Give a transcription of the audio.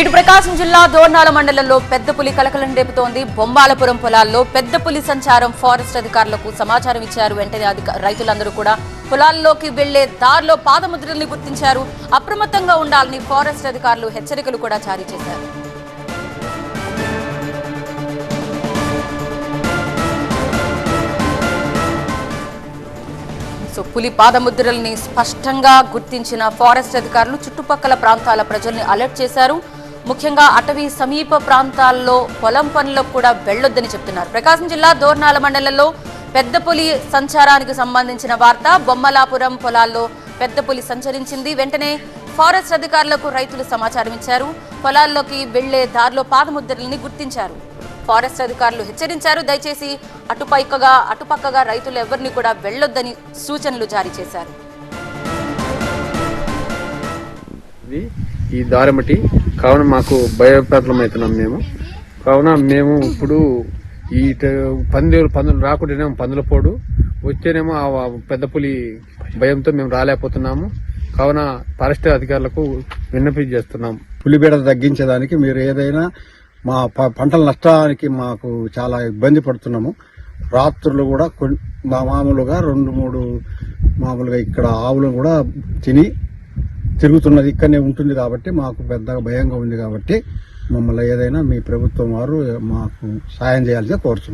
ఇటు ప్రకాశం జిల్లా దోర్నాల మండలంలో పెద్ద పులి కలకలం రేపుతోంది. బొమ్మాలపురం పొలాల్లో పెద్ద పులి సంచారం ఫారెస్ట్ అధికారులకు సమాచారం ఇచ్చారు. వెంటనే రైతులందరూ కూడా పొలాల్లోకి వెళ్ళే దారిలో పాదముద్రల్ని గుర్తించారు. అప్రమత్తంగా ఉండాలని ఫారెస్ట్ అధికారులు హెచ్చరికలు కూడా జారీ చేశారు. సో పులి పాదముద్రల్ని స్పష్టంగా గుర్తించిన ఫారెస్ట్ అధికారులు చుట్టుపక్కల ప్రాంతాల ప్రజల్ని అలర్ట్ చేశారు. ముఖ్యంగా అటవీ సమీప ప్రాంతాల్లో పొలం పనులకు కూడా వెళ్ళొద్దని చెప్తున్నారు. ప్రకాశం జిల్లా దోర్నాల మండలంలో పెద్ద పులి సంచారానికి సంబంధించిన వార్త బొమ్మలాపురం పొలాల్లో పెద్ద పులి సంచరించింది. వెంటనే ఫారెస్ట్ అధికారులకు రైతులు సమాచారం ఇచ్చారు. పొలాల్లోకి వెళ్ళే దారిలో పాదముద్రల్ని గుర్తించారు. ఫారెస్ట్ అధికారులు హెచ్చరించారు. దయచేసి అటుపైకగా అటుపక్కగా రైతులు ఎవరిని కూడా వెళ్ళొద్దని సూచనలు జారీ చేశారు. ఈ దారమటి. కావున మాకు భయప్రాంతమవుతున్నాం మేము. కావున మేము ఇప్పుడు ఈ ట- పందులు పందులు రాకుండానేమో పందుల పోడు. వచ్చేనేమో ఆ పెద్ద పులి భయంతో మేము రాలేకపోతున్నాము. కావున ఫారెస్ట్ అధికారులకు విన్నపి చేస్తున్నాం. పులిబీడ తగ్గించేదానికి మీరు ఏదైనా మా ప- పంటల నష్టానికి మాకు చాలా ఇబ్బంది పడుతున్నాము. రాత్రులు కూడా కొన్- మా మామూలుగా రెండు మూడు మామూలుగా ఇక్కడ ఆవులు కూడా తిని తిరుగుతున్నది ఇక్కడనే ఉంటుంది కాబట్టి మాకు పెద్దగా భయంగా ఉంది కాబట్టి మమ్మల్ని ఏదైనా మీ ప్రభుత్వం వారు మాకు సాయం చేయాల్సి కోరుతున్నాం.